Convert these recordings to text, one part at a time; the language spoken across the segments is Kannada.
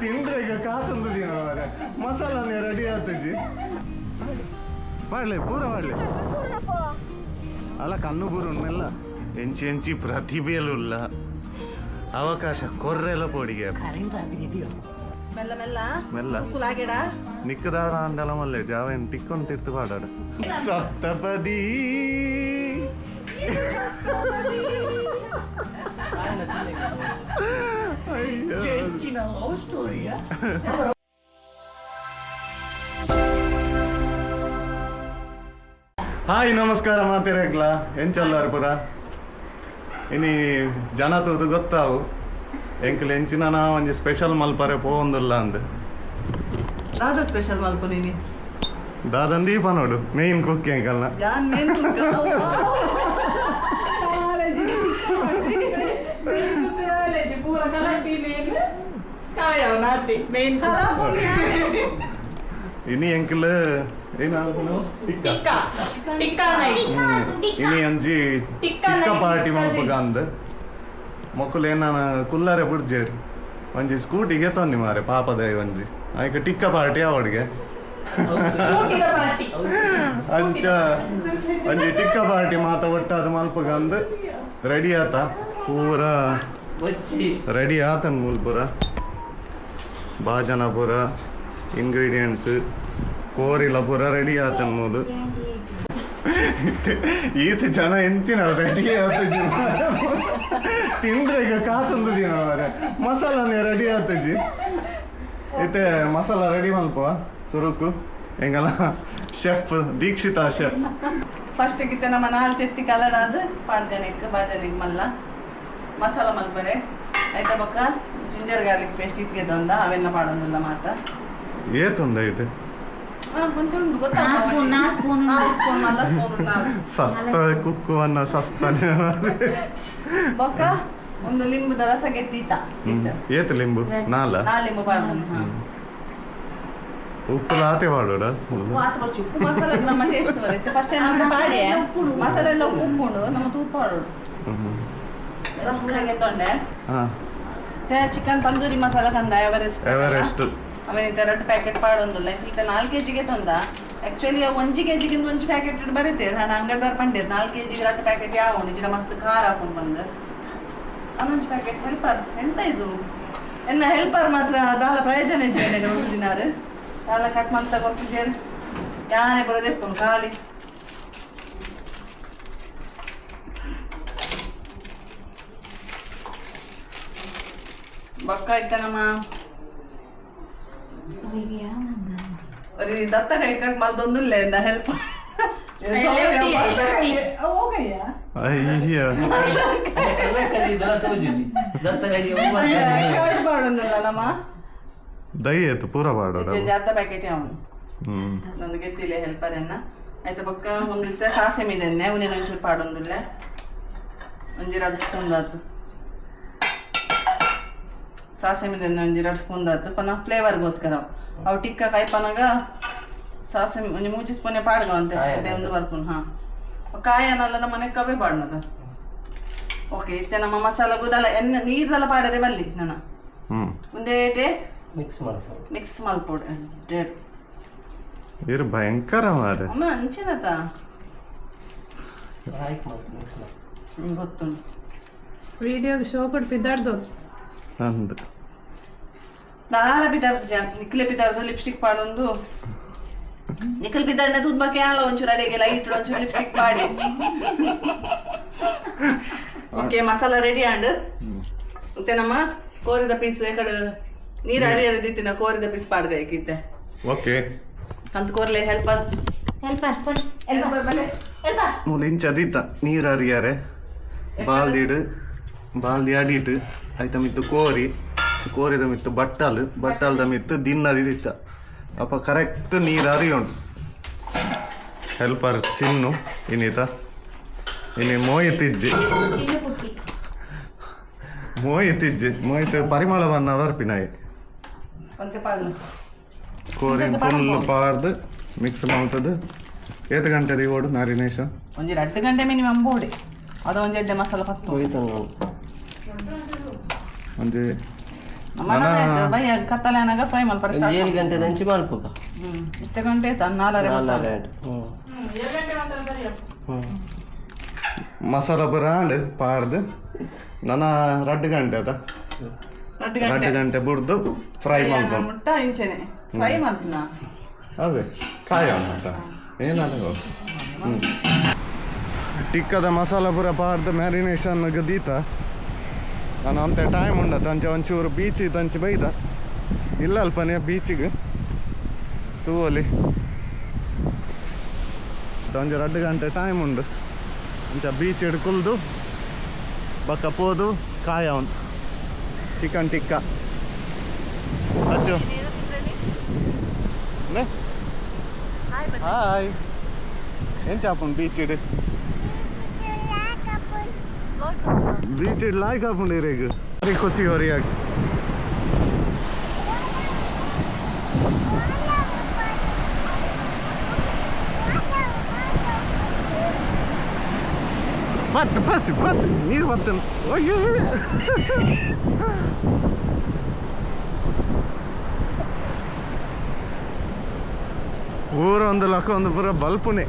ತಿಂದ್ರೆ ಈಗ ಕಾತೊಂದು ದಿನ ಮಾರೆ ಮಸಾಲಾನೇ ರೆಡಿ ಆತಜಿ ಮಾಡ್ಲಿ ಪೂರ ಮಾಡ್ಲಿ. ಅಲ್ಲ ಕಣ್ಣು ಬೂರು ಉಣ್ಣೆಲ್ಲ ಎಂಚಿ ಎಂಚಿ ಪ್ರತಿಭೆಯಲ್ಲ ಅವಕಾಶ ಕೊರ್ರೆಲ್ಲ ಪೋಡಿಗೆ. ಮೆಲ್ಲ ಮೆಲ್ಲ. ಮೆಲ್ಲ. ಕುಲಾಗೆಡ. ನಿಕ್ಕದಾರ ಅಂಡಲ ಮಲ್ಲೆ ಜಾವೇನ್ ಟಿಕ್ಕೊಂಡು ತಿರ್ತು ಪಾಡಾಡ ಸಪ್ತಪದಿ. ಸ್ಟೋರಿಯ ಹಾಯ್ ನಮಸ್ಕಾರ ಮಾತಿರಗ್ಲ ಎಂಚಲ್ಲಾರ್ ಪುರ ಇನಿ ಜನ ತೂದು ಗೊತ್ತಾವು. ಎಂಕಲ್ ಎಂಚಿನ ನಾ ಒಂಜಿ ಸ್ಪೆಷಲ್ ಮಲ್ಪರೆ ಪೋವೊಂದುಲ್ಲ ಅಂದ್. ದಾದ ಸ್ಪೆಷಲ್ ಮಲ್ಪ ದಾದಂದೀಪ ನೋಡು ಮೇನ್ ಕುಕ್ ಎಂಕಲ್ನ ಯಾನ್ ಮೇನ್ ಪೂರ ಕಲಾತೀನಿ ಕಾಯವ ನಾತಿ ಮೇನ್ ಇನಿ ಎಂಕಲ್ ಏನಾದ್ರು ಟಿಕ್ಕ ಟಿಕ್ಕಾ ನೈಟ್ ಹ್ಮ್. ಇನಿ ಒಂಜಿ tikka tikka night party cousins. ಮಲ್ಪಗ ಅಂದ್ ಮೊಕ್ಕಲು ಏನಾನ ಕುಲ್ಲಾರೆ ಬುಡ್ಜೇರಿ ಒಂಜಿ ಸ್ಕೂಟಿಗೆ ತೊಂದಿ ಮಾರೆ ಪಾಪದ ಒಂಜಿ ಆಯ್ಕೆ ಟಿಕ್ಕ ಪಾರ್ಟಿ ಅವಡಿಗೆ ಪಾರ್ಟಿ ಅಂಚ ಒಂಜಿ ಟಿಕ್ಕ ಪಾರ್ಟಿ ಮಾತ ಒಟ್ಟಾದ ಮಲ್ಪಗ ಅಂದ್ ರೆಡಿ ಆತ ಪೂರ ಬಚ್ಚಿ ರೆಡಿ ಆತನ್ ಮೂಲ್ ಪೂರ? ಭಾಜನ ಪೂರ. ಇಂಗ್ರೀಡಿಯೆಂಟ್ಸ್ ಕೋರಿಲ ಪೂರ ರೆಡಿ ಆತನ್ ಮೂಲು. ಈತ ಜನ ಎಂಚಿನ ರೆಡಿ ಆತಜಿ ತಿಂದ್ರೆ ಈಗ ಕಾತೊಂದು ದಿನ ಅವರೇ ಮಸಾಲನೇ ರೆಡಿ ಆತಜಿ ಇತ್ತೆ ಮಸಾಲ ರೆಡಿ ಮಲ್ಪ ಸುರುಕು. ಹೆಂಗಲ್ಲ? ಶೆಫ್ ದೀಕ್ಷಿತಾ ಶೆಫ್ ಫಸ್ಟ್ ಗಿತ್ತೆ ನಮ್ಮ ನಾಲ್ ತೆತ್ತಿ ಕಲರ್ ಆದ್ ಪಾಡ್ದೆನೆಕ್ ಬಾಜರಿಗೆ ಮಲ್ಲ. ಮಸಾಲ ಮಲ್ಪರೆ. ಆಯ್ತಾ ಬೊಕ್ಕ ಜಿಂಜರ್ ಗಾರ್ಲಿಕ್ ಪೇಸ್ಟ್ ಇತ್ಗೆ ದೊಂದ ಅವೆಲ್ಲ ಮಾಡೋದಿಲ್ಲ ಮಾತ ಏ ತೊಂದ ಇದೆ? ಒಂದುಂಡು ನಾ ಸ್ಪೂನ್ ನಾ ಸ್ಪೂನ್ ಸ್ಪೂನ್ ಮಲ್ಲ ಸ್ಪೂನ್ ನಾಲ್ ಸಸ್ತ ಕುಕ್ಕು ಅನ್ನ ಸಸ್ತನೆ. ಬೊಕ್ಕ ಒಂದು ಲಿಂಬುದ ರಸ ಗೆದ್ದೀತ ಏತ ಲಿಂಬು? ನಾಲ? ನಾಲ್ ಲಿಂಬು ಪಾಡ್ದನು ಉಪ್ಪು ಲಾತೆ ಮಾಡೋಡ ಉಪ್ಪು ಮಸಾಲೆ ನಮ್ಮ ಟೇಸ್ಟ್ ಬರುತ್ತೆ. ಫಸ್ಟ್ ಏನಂತ ಪಾಡಿ ಮಸಾಲೆ ಎಲ್ಲ ಉಪ್ಪು ಉಪ್ಪುಂಡು ನಮ್ಮ ತೂಪ ಪಾಡೋಡು ತೊಂಡೆ ಮತ್ತೆ ಚಿಕನ್ ತಂದೂರಿ ಮಸಾಲ ತಂದ ಎವರೆಸ್ಟ್ ಎವರೆಸ್ಟ್ ಅವನಿಂದ ಎರಡು ಪ್ಯಾಕೆಟ್ ಪಾಡೊಂದುಲ್ಲ ಈಗ ನಾಲ್ಕು ಕೆ ಜಿಗೆ ತಂದ. ಆಕ್ಚುಲಿ ಒಂಜಿ ಕೆ ಜಿಗಿಂದ ಒಂಜಿ ಪ್ಯಾಕೆಟ್ ಬರೀತೀರಿ ನಾನು ಅಂಗಡಿದಾರ ಪಂಡಿರ್ ನಾಲ್ಕು ಕೆ ಜಿಗೆ ಎರಡು ಪ್ಯಾಕೆಟ್ ಯಾವ ನಿಜ ಮಸ್ತ್ ಖಾರ ಹಾಕೊಂಡು ಬಂದು. ಅನ್ನೊಂದು ಪ್ಯಾಕೆಟ್ ಹೆಲ್ಪರ್ ಎಂತ ಇದು? ಎನ್ನ ಹೆಲ್ಪರ್ ಮಾತ್ರ ದಾಲ ಪ್ರಯೋಜನ ಇದ್ದೇನೆ ದಿನಾರು ದಾಲ ಕಟ್ ಮಾಡ್ತಾ ಕೊಟ್ಟಿದ್ದೇನೆ ಯಾನೇ ಬರೋದೇ ಖಾಲಿ. ಬಕ್ಕ ಐತನಮ್ಮ ದತ್ತ ಕೈ ಕಟ್ ಮಲ್ದೊಂದಿಲ್ಲ ಎಂದ ಹೆಲ್ಪ್ ಅಯ್ಯ ಪೂರ ಅರ್ಧ ಪ್ಯಾಕೆಟ್ ಅವನು. ನನಗೆ ಗೊತ್ತಿಲ್ಲ ಹೆಲ್ಪರ್ ಎನ್ನ ಆಯ್ತು ಬೊಕ್ಕ ಒಂದು ಸಾಸೆ ಮೀದೆನ್ನೆ ಅವನೇನು ಒಂಚೂರು ಪಾಡೊಂದಿಲ್ಲ ಒಂಜಿ ಸ್ಪೂನ್ ಆತು ಸಾಸೆ ಮೀದೆನ್ನೆ ಒಂಜಿ ರಡ್ ಸ್ಪೂನ್ ಆತು ಪನ ಫ್ಲೇವರ್ಗೋಸ್ಕರ. ಅವು ಟಿಕ್ಕ ಕಾಯ್ಪನಾಗ ಸಾಸೆ ಒಂಜಿ ಮೂಜಿ ಸ್ಪೂನೆ ಪಾಡ್ಗ ಅಂತ. ಒಂದು ಬರ್ಪುನ್ ಹಾ. ಕಾಯನಲ್ಲ ನಮ್ಮ ಮನೆ ಕವೆ ಪಾಡ್ನದ. ಓಕೆ ಇತ್ತೆ ನಮ್ಮ ಮಸಾಲ ಗುದಲ ಎನ್ನ ನೀರಲ್ಲ ಪಾಡರೆ ಬಲ್ಲಿ ನನ್ನ. ಒಂದೇಟೆ ಮಿಕ್ಸ್ ಮಾಡ್ಕೊಂಡು. ಮಿಕ್ಸ್ ಮಲ್ಪೊಡೆ ಇರು ಭಯಂಕರ ಮಾರೆ ಅಮ್ಮ ಅಂಚಿನತ ಗೊತ್ತುಂಟು. ವಿಡಿಯೋಗೆ ಶೋ ಕೊಟ್ಟು ಬಿದ್ದಾಡ್ದು ಅಂದ್ ದಾರ ಬಿದ್ದಾರ್ದು ಜನ ನಿಕ್ಲೆ ಬಿದ್ದಾರ್ದು ಲಿಪ್ಸ್ಟಿಕ್ ಪಾಡೊಂದು. ನಿಖಲ್ ಬಿದ್ದಾರ್ನ ತೂದ್ ಬಗ್ಗೆ ಅಲ್ಲ ಒಂಚೂರು ಅಡಿಗೆ ಲೈಟ್ ಒಂಚೂರು lipstick Padi. Okay masala ready and ಮತ್ತೆ ನಮ್ಮ ಕೋರಿದ ಪೀಸ್ ಕಡೆ ನೀರು ಹರಿಯರದಿತ್ತಿನ ಕೋರಿದ ಪೀಸ್ ಪಾಡ್ದೆ ಏಕಿತ್ತೆ ಓಕೆ ಅಂತ ಕೋರ್ಲೆ ಹೆಲ್ಪ್ ಅಸ್ ಮೂಲಿಂಚ ಅದಿತ್ತ ನೀರು ಹರಿಯಾರೆ. ಬಾಲ್ದಿಡು ಬಾಲ್ದಿ ಅಡಿಟ್ಟು ಆಯ್ತ ಮಿತ್ತು ಕೋರಿ ಕೋರಿದ ಮಿತ್ತು ಬಟ್ಟಲು ಬಟ್ಟಲ್ದ ಮಿತ್ತು ದಿನ್ನದಿತ್ತ ಅಪ್ಪ ಕರೆಕ್ಟ್ ನೀರು ಹರಿಯೋಂಡು ಹೆಲ್ಪರ್ ಚಿನ್ನು ಇನ್ನೀತ ಇನ್ನು ಮೋಯಿತಿಜ್ಜಿ ಚಿನ್ನು ಪುಟ್ಟಿ ಮೋಯಿತಿಜ್ಜಿ ಮೋಯಿತ ಪರಿಮಳ ಬಣ್ಣ ಬರ್ಪಿನಾಯಿ ಒಂತೆ ಪಾಡ್ಲು ಕೋರಿ ಫುಲ್ ಪಾರ್ದು ಮಿಕ್ಸ್ ಮಾಡ್ತದ್ದು ಏತು ಗಂಟೆದಿ ಓಡು ನಾರಿನೇಶ ಒಂಜಿ ಎರಡು ಗಂಟೆ ಮಿನಿಮಮ್ ಬೋಡಿ ಅದು ಒಂಜಿ ಎಡ್ಡೆ ಮಸಾಲ ಪತ್ತು ಹೋಯ್ತು ಅನ್ನಾಗ ಫ್ರೈ ಮಲ್ಪರ ಒಂದು ಸ್ಟಾರ್ಟ್ ಏಳು ಗಂಟೆ ದಂಚಿ ಮಲ್ಪುಗ ಇಷ್ಟ ಗಂಟೆ ಆಯ್ತು ನಾಲ್ಕರೆ ನಾಲ್ಕು ಗಂಟೆ ಹ್ಞೂ ಹ್ಞೂ ಮಸಾಲ ಪಾಡ್ದು. ನನ್ನ ರಡ್ಡು ಗಂಟೆ ಅದ ರಡ್ಡು ರಡ್ಡು ಗಂಟೆ ಗಂಟೆ ಬುಡ್ದು ಫ್ರೈ ಮಾಡ್ಕೊಂಡು ಮುಟ್ಟ ಇಂಚೆನೆ. ಫ್ರೈ ಮಾಡ್ತೀನ ಅದೇ ಕಾಯ ಅಂತ ಏನಾದ ಟಿಕ್ಕದ ಮಸಾಲ ಪುರ ಪಾಡ್ದು ಮ್ಯಾರಿನೇಷನ್ ಗದೀತ? ನಾನು ಅಂತೆ ಟೈಮ್ ಉಂಡ ತಂಚೆ ಒಂಚೂರು ಬೀಚಿಗೆ ತಂಚೆ ಬೈದ. ಇಲ್ಲ ಅಲ್ಪನೇ ಬೀಚಿಗೆ ತೂವಲಿ ತಂಜೆ ಎರಡು ಗಂಟೆ ಟೈಮ್ ಉಂಡು ಅಂಚ ಬೀಚ್ ಹಿಡ್ಕೊಳ್ದು ಬಕ್ಕ ಪೋದು ಕಾಯ ಅವನು ಚಿಕನ್ ಟಿಕ್ಕ. ಅಚ್ಚು ಹಾಯ್ ಏನು ಚಾಪುಂಡು ಬೀಚ್ ಇಡು बीच लाइक आप नहीं रहेगी बड़ी खुशी हो रही है பார்த்து பார்த்து பார்த்து நீர் பார்த்தன் ஐயோ ಊರ ಒಂದು ಲಕ್ಕ ಒಂದು ಪೂರ ಬಲ್ಪುನೇ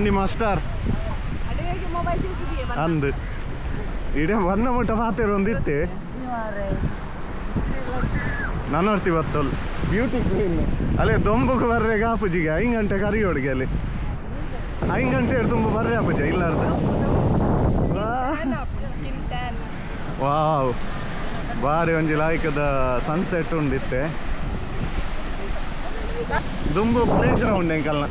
ಬಂಡಿ ಮಾಸ್ಟರ್. ಅಂದ್. ಇಡೀ ಬಣ್ಣ ಮಟ್ಟ ಮಾತೇರು ಒಂದಿತ್ತೆ. ನಾನು ನೋಡ್ತೀವಿ ಇವತ್ತಲ್ಲಿ ಬ್ಯೂಟಿ ಕ್ವೀನ್ ಅಲ್ಲೇ ದೊಂಬಕ್ಕೆ ಬರ್ರೆ ಗಾಪುಜಿಗೆ. ಐದು ಗಂಟೆ ಕರಿ ಹೊಡ್ಗೆ ಅಲ್ಲಿ ಐದು ಗಂಟೆ ತುಂಬ ಬರ್ರೆ ಅಪ್ಪಜ ಇಲ್ಲ ವಾವ್. ಬಾರಿ ಒಂಜಿ ಲಾಯ್ಕದ ಸನ್ಸೆಟ್ ಉಂಡಿತ್ತೆ ದುಂಬು ಪ್ಲೇ ಗ್ರೌಂಡ್ ಎಂಕಲ್ನ.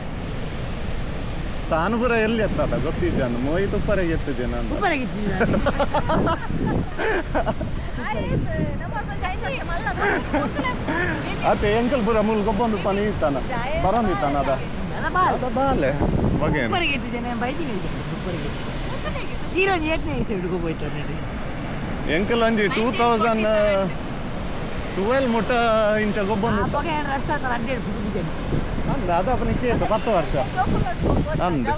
ತಾನುಪುರ ಎಲ್ಲಿ ಎತ್ತದ? ಗೊತ್ತಿದ್ದೆ ನಾನು ಮೋಯಿ ತುಪ್ಪರೆಗೆ ಎತ್ತಿದ್ದೆ ನಾನು. ಅತ್ತೆ ಎಂಕಲ್ಪುರ ಪುರ ಮುಲ್ ಪನಿ ಇತ್ತಾನ? ಬರೋಂದಿತ್ತಾನ ಅದ? ಬಾಲೆ. ಬಗ್ಗೆ ಎಂಕಲ್ ಅಂಜಿ ಟೂ ತೌಸಂಡ್ ಟ್ವೆಲ್ ಮುಟ್ಟ ಇಂಚ ಗೊಬ್ಬಂದು ನಂದು, ಅದು ಅವನಿಗೆ ಕೇಳ್ತು ಹತ್ತು ವರ್ಷ. ನಂದು.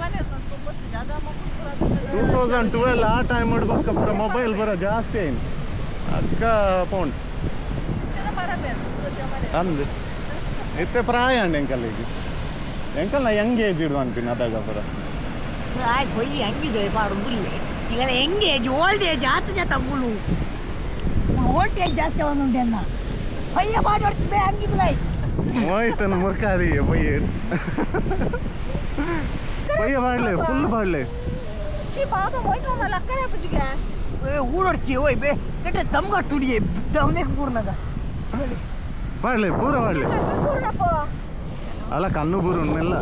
ಟೂ ತೌಸಂಡ್ ಟ್ವೆಲ್ ಆ ಟೈಮ್ ಹುಡ್ಬೇಕಪ್ಪ ಮೊಬೈಲ್ ಬರೋ ಜಾಸ್ತಿ ಏನು ಅದಕ್ಕೆ ಪೌಂಡ್ ನಂದು. ಇತ್ತೆ ಪ್ರಾಯ ಅಂಡ್ ಎಂಕಲ್ಲಿಗೆ ಎಂಕಲ್ ನಾ ಯಂಗ್ ಏಜ್ ಇಡುವ ಅನ್ಪಿನ ಅದಾಗ ಪುರ. ಆಯ್ತು ಕೊಯ್ಯಿ ಹಂಗಿದೆ ಪಾಡು ಬುಲ್ಲೆ ಈಗ ಯಂಗ್ ಏಜ್ ಓಲ್ಡ್ ಏಜ್ ಆತ ಜತ ಬುಳು ಓಲ್ಡ್ ಏಜ್ ಜಾಸ್ತಿ ಅವನು ಕೊಯ್ಯ ಮಾಡಿ ಹೊಡ್ತಿದ್ದೆ ಹಂಗಿದ್ರೆ ಮೋಯ್ತನ ಮುರ್ಕಾದಿ ಬಯ್ಯ ಬಯ್ಯ ಬಾಡ್ಲೆ ಫುಲ್ ಬಾಡ್ಲೆ ಊಡೊಡ್ತಿ ಓಯ್ ಬೇ ನೆಟ್ಟ ದಮ್ಗಟ್ಟುಡಿಯೇ ದಮ್ನೆ ಪೂರ್ಣದ ಬಾಡ್ಲೆ ಪೂರ ಬಾಡ್ಲೆ ಅಲ್ಲ ಕಣ್ಣು ಬೂರು ಉಣ್ಣೆಲ್ಲ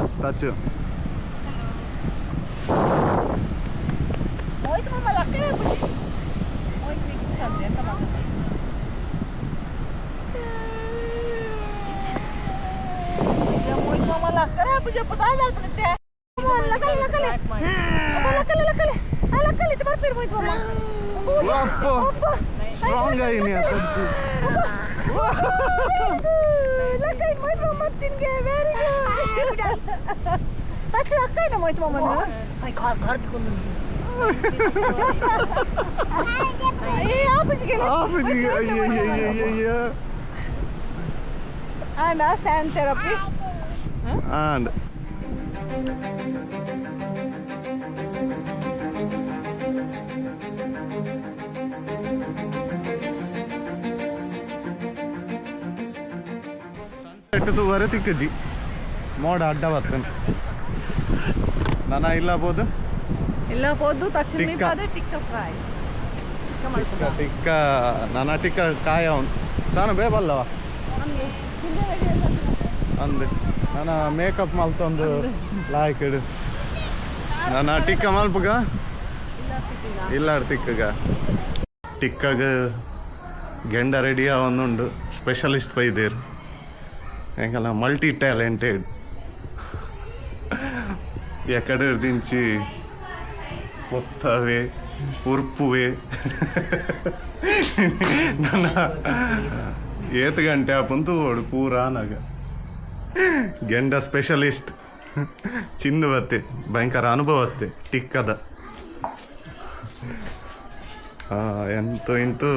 मला करा मुझे पता चल पड़ते है। मोर लगल लगल है। लगल लगल है लगल इतने बार फिर बैठ वाला। ओप्पो स्ट्रांग है इन्हें पंची लगल मत मत तीन के वेरी गुड बच्चे अक्का ना मत मत ना आई घर घर दिखो ये आप जी के आप जी ये ये ये ये ये। आना सैंड थेरेपी and ಸನ್ಸೆಟ್ದು ವರೆ ತಿಕ್ಕಜಿ ಮೋಡ ಅಡ್ಡ ಬರ್ತೇನೆ ನನ್ನ ಇಲ್ಲ ಬೋದು? ಇಲ್ಲ ಬೋದು ಟಿಕ್ಕ ಟಿಕ್ಕ ನನ್ನ ಟಿಕ್ಕ ಕಾಯ ಅವನು ಸಣ್ಣ ಬೇಬಲ್ಲವ ಅಂದೆ. ನನ್ನ ಮೇಕಪ್ ಮಲ್ತೊಂದು ಲಾಯ್ಕ್ ಇಡು ನಾನು ಟಿಕ್ಕ ಮಲ್ಪಗ ಇಲ್ಲ ಟಿಕ್ಕಗ. ಟಿಕ್ಕಗ ಗೆಂಡ ರೆಡಿ ಅವನುಂಡು ಸ್ಪೆಷಲಿಸ್ಟ್ ಬೈದೇರು ಹೆಂಗಲ್ಲ ಮಲ್ಟಿ ಟ್ಯಾಲೆಂಟೆಡ್ ಎಕಡೆ ದಿಂಚಿ ಪೊತ್ತವೆ ಉರ್ಪುವೆ. ನನ್ನ ಏತ್ ಗಂಟೆ ಆಪಂತು ಓಡು ಪೂರಾ ಗೆಂಡ ಸ್ಪೆಷಲಿಸ್ಟ್ ಚಿನ್ನು ಬತ್ತೆ ಭಯಂಕರ ಅನುಭವ ಅತ್ತೆ ಟಿಕ್ಕದ ಆ, ಎಂತೂ ಇಂತೂ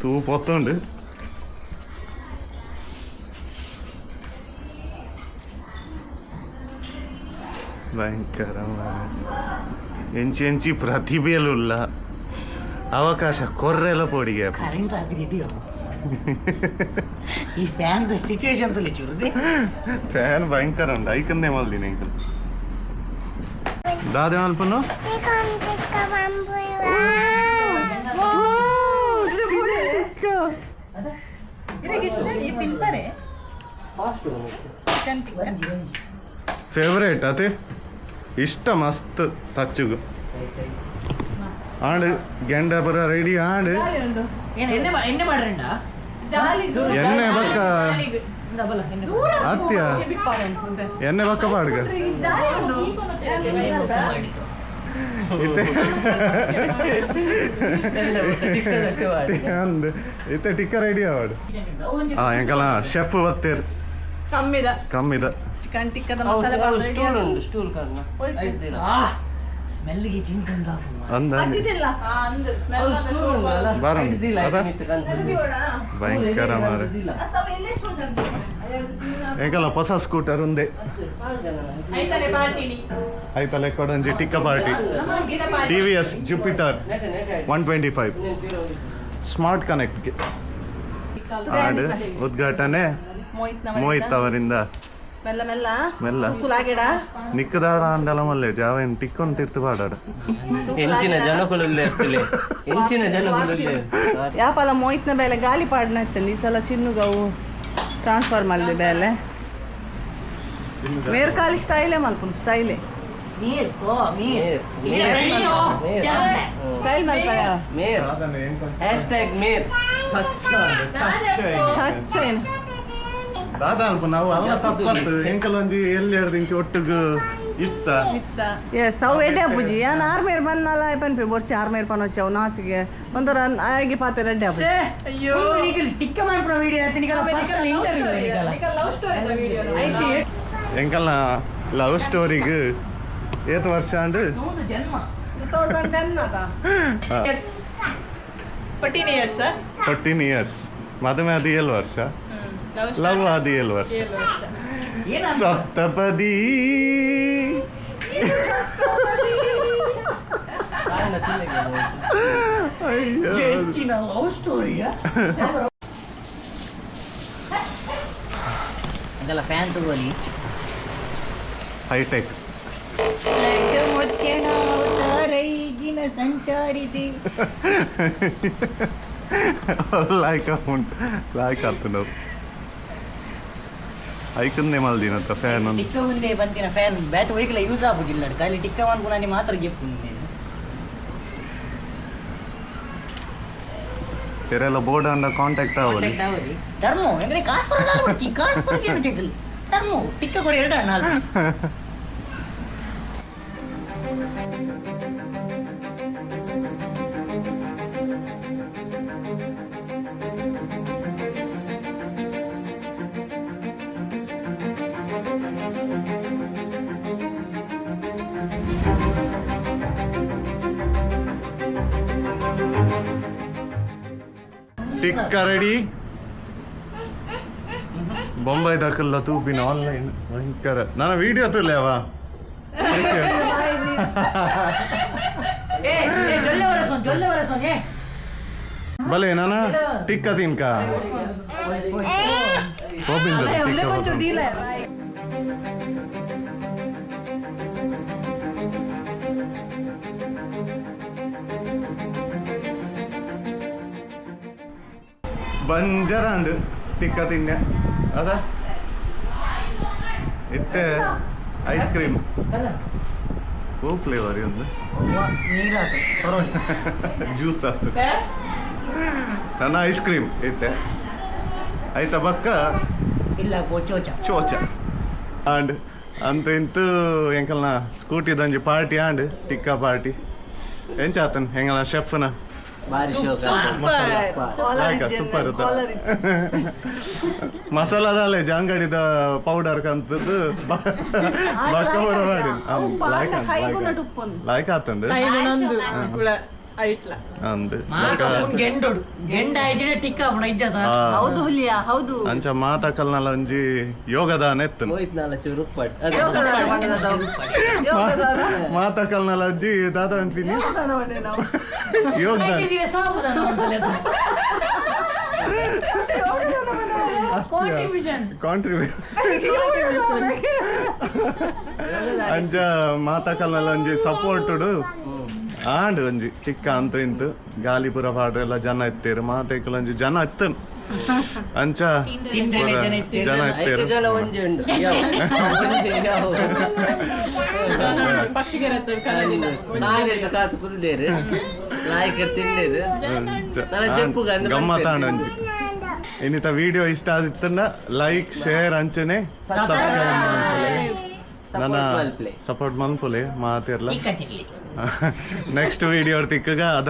ತೂಪು ಹೊತ್ತುಂಡು ಭಯಂಕರ ಮಾರ್ರೆ. ಎಂಚಿ ಎಂಚಿ ಪ್ರತಿಭೆಯಲ್ಲ ಅವಕಾಶ ಕೊರ್ರೆಲ್ಲ ಪೋಡಿಗೆ ಕರೆಂಟ್ ಆಗಿದೆಯೋ ಈ ಫ್ಯಾನ್ ಸಿಚುವೇಶನ್ ತುಲೆ ಚೂರುದೆ. ಫ್ಯಾನ್ ಭಯಂಕರ ಉಂಡು ಐಕಂದೇ ಮಲ್ದಿ ಇಂಕಲ್ ದಾದೆ ಮಲ್ಪನು ಫೇವ್ರೇಟ್ ಅದೇ ಇಷ್ಟ ಮಸ್ತ್ ತಚ್ಚುಗು ಆಂಡ್ ಗೆಂಡ ಬರ ರೆಡಿ ಆಂಡ್ ಏನು ಎಣ್ಣೆ ಎಣ್ಣೆ ಮಾಡ್ರಂಡ ಎಣ್ಣೆ ಬಕ್ಕ ಅತ್ಯ ಎಣ್ಣೆ ಬಕ್ಕ ಬಾಡ್ಗ. ಇತ್ತೆ. ಟಿಕ್ಕ ರೆಡಿ ಆವಾಡು. ಆ ಎಂಕಲ ಶೆಫ್ ಒತ್ತೇರ್. ಕಮ್ಮಿದ. ಕಮ್ಮಿದ. ಚಿಕನ್ ಟಿಕ್ಕದ ಮಸಾಲೆ ಸ್ಟೂಲ್ ಸ್ಟೂಲ್ ಕರ್ನ ಸ್ಮೆಲ್ಗೆ ಅಂದು ಬಾರ ಭಯಂಕರ ಮಾರ? ಎಂಕಲ ಹೊಸ ಸ್ಕೂಟರ್ ಒಂದೇ. ಐತಲೆ ಕೊಡಂಜಿ tikka party. T V S Jupiter one twenty five smart ಕನೆಕ್ಟ್ಗೆ ಹಾಡು ಉದ್ಘಾಟನೆ. ಮೋಹಿತ್ ಅವರಿಂದ. ತುಕುಲಾಗೆಡ ನಿಕ್ಕದಾರ ಅಂಡಲ ಮಲ್ಲೆ ಜಾವೇನ್ ಟಿಕ್ಕೊಂಡ್ ತಿರ್ತು ಎಂಚಿನ ಇರ್ತಿಲೆ. ಹೆಂಚಿನ ಜನಕುಲಲ್ಲೇ. ಯಾಪಲ್ಲ ಮೋಹಿತ್ನ ಬೇಲೆ ಗಾಲಿ ಪಾಡ್ನ ಇರ್ತಂడి ಈ ಸಲ ಚಿನ್ನುಗವು ಟ್ರಾನ್ಸ್ಫರ್ ಮಾಡಿದೆ ಬೇಲೆ. ಮೇರ್ಕಾಲಿ ಸ್ಟೈಲೇ ಮಲ್ಪುನು ಸ್ಟೈಲೇ. ನೀರ್ ಕೋ ನೀರ್ ಸ್ಟೈಲ್ ಮಲ್ಪಯ? ಮೇರ್. ಹ್ಯಾಶ್ ಟ್ಯಾಗ್ ಮೇರ್. ಹಚ್ಚ ಏನು? ದಾದ ಅಲ್ಪ ನಾವು ಅಲ್ಲ ತಪ್ಪತ್ತು ಎಂಕಲ್ ಒಂಜಿ ಎಲ್ಲಿ ಇಂಚಿ ಒಟ್ಟಿಗೆ ಇತ್ತ? ಎಸ್ ಸೌ ಎಡೆ ಅಪ್ಪುಜಿ. ಆರು ಆರ್ಮೇರ್ ಬಂದಲ್ಲ ಪನ್ಪಿ ಬೊರ್ಚಿ ಆರ್ಮೇರ್ ಪನ್ ವಚ್ಚವು ನಾಸಿಗೆ. ಒಂದರ ಆಗಿ ಪಾತೆ ರೆಡ್ಡೆ ಅಪ್ಪು ಅಯ್ಯೋ. ಟಿಕ್ಕ ವಿಡಿಯೋ ಲವ್ ಸ್ಟೋರಿ ಎಂಕಲ್ನ ಲವ್ ಸ್ಟೋರಿಗೆ ಏತ್ ವರ್ಷ ಅಂಡ್? ಜನ್ಮ. ಫೋರ್ಟೀನ್ ಇಯರ್ಸ್ ಫೋರ್ಟೀನ್ ಇಯರ್ಸ್ ಮದುವೆ ಅದು ಏಳು ವರ್ಷ? ಲವ್ ಆದ ಏಳು ವರ್ಷ. ಸಪ್ತಪದಿ. ಅದೆಲ್ಲ ಫ್ಯಾನ್ ತಗೋಲಿ ಹೈಟೆಕ್ ಅವತಾರೈಗಿನ ಸಂಚಾರಿತಿ ಲೈಕ್ ಉಂಟು ಲೈಕ್ ಆತು ನಾವು ಐಕಂದೇ ಮಲ್ದಿನತ್ತ ಫ್ಯಾನ್ ಒಂದು ಟಿಕ್ಕ ಮುಂದೆ ಬಂತಿನ ಫ್ಯಾನ್ ಬ್ಯಾಟ್ ಒಯ್ಕಲ ಯೂಸ್ ಆಗುದಿಲ್ಲ ಖಾಲಿ ಟಿಕ್ಕ ಮಾಡ್ಕೊಂಡು ಮಾತ್ರ ಗಿಫ್ಟ್ ಮುಂದೆ ತೆರೆಲ್ಲ ಬೋರ್ಡ್ ಅಂಡ ಕಾಂಟ್ಯಾಕ್ಟ್ ಆವಲಿ ಧರ್ಮ ಎಂದ್ರೆ ಕಾಸು ಬರೋದು ಕಾಸು ಬರೋದು ಚೆಕ್ಕಲ್ ಧರ್ಮ ಟಿಕ್ಕ ಕೊಡಿ ಎರಡು ಅಣ್ಣ ಟಿಕ್ಕ ರೆಡಿ ಬೊಂಬೈ ದಾಖಲ್ಲ ತೂಪಿನ ಆನ್ಲೈನ್ ಭಯಂಕರ ನನ್ನ ವಿಡಿಯೋ ತುಲ್ಲೇವಾ ಜೊಲ್ಲೆ ವರಸೋನ್ ಜೊಲ್ಲೆ ವರಸೋನ್ ಏ ಭಲೆ ನಾನ ಟಿಕ್ಕ ತಿನ್ಕ ಗೋಬಿಂದ ಟಿಕ್ಕ ತಿನ್ನ ಅದ ಇತ್ತೆ ಐಸ್ ಕ್ರೀಮ್ ಹೂ ಫ್ಲೇವರ್ ಒಂದು ನೀರಾತು ಜ್ಯೂಸ್ ಆತು ನನ್ನ ಐಸ್ ಕ್ರೀಮ್ ಇತ್ತೆ ಆಯ್ತಾ ಬಕ್ಕ ಇಲ್ಲ ಚೋಚ ಚೋಚ ಆಂಡ್ ಅಂತ ಇಂತು ಎಂಕಲ್ನ ಸ್ಕೂಟಿ ದಂಜಿ ಪಾರ್ಟಿ ಆಂಡ್ ಟಿಕ್ಕ ಪಾರ್ಟಿ ಎಂಚಾತನ್ ಹೆಂಗಲ್ಲ ಶೆಫ್ನ ಬಾರಿ ಶೋಕ ಸೂಪರ್ ಮಸಾಲಾದಲ್ಲೇ ಜಾಂಗಡಿದ ಪೌಡರ್ ಕಂತದ್ದು ಬಕ್ಕ ಬರ ಮಾಡಿ ಲಾಯ್ಕ್ ಕೈಗುಣ ಐಟ್ಲ ಅಂದ್. ಗೆಂಡೊಡು. ಗೆಂಡ ಆಯ್ಜಿನ ಟಿಕ್ಕ ಅಪ್ಪಣ ಇಜ್ಜದ ಹೌದು ಹುಲಿಯಾ ಹೌದು. ಅಂಚ ಮಾತಕಲ್ನಲ ಒಂಜಿ ಯೋಗದಾನ ಎತ್ತನು. ಚೂರು ಒಂಜಿ ದಾದ ಅಂತೀನಿ ಯೋಗದಾನ ಮಾಡಿ ನಾವು. ಯೋಗದಾನ. ಸಾಬುದಾನ ಅಂತಲೇ ಕಾಂಟ್ರಿಬ್ಯೂಷನ್ ಕಾಂಟ್ರಿಬ್ಯೂಟ್ ಅಂಚ ಮಾತಕಲ್ನಲ ಒಂಜಿ ಸಪೋರ್ಟುಡು ಆಂಡ್ ಒಂಜಿ ಚಿಕ್ಕ ಅಂತ ಇಂತು ಗಾಲಿಪುರ ಪಾಡ್ರೆ ಎಲ್ಲ ಜನ ಎತ್ತೇರು ಮಾತೇಕಲ್ ಒಂಜಿ ಜನ ಎತ್ತನು ಅಂಚ ಜನ ಎತ್ತೇರು ಗಮ್ಮತ್ತಾಂಡ ಒಂಜಿ ಇನ್ನಿತ ವಿಡಿಯೋ ಇಷ್ಟ ಆದಿತ್ತನ್ನ ಲೈಕ್ ಶೇರ್ ಅಂಚನೆ ಸಬ್ಸ್ಕ್ರೈಬ್ ನನ್ನ. ಸಪೋರ್ಟ್ ಮಲ್ಪುಲೆ ಮಾತಿರ್ಲ. ನೆಕ್ಸ್ಟ್ ವಿಡಿಯೋ ತಿಕ್ಕಗ ಅದ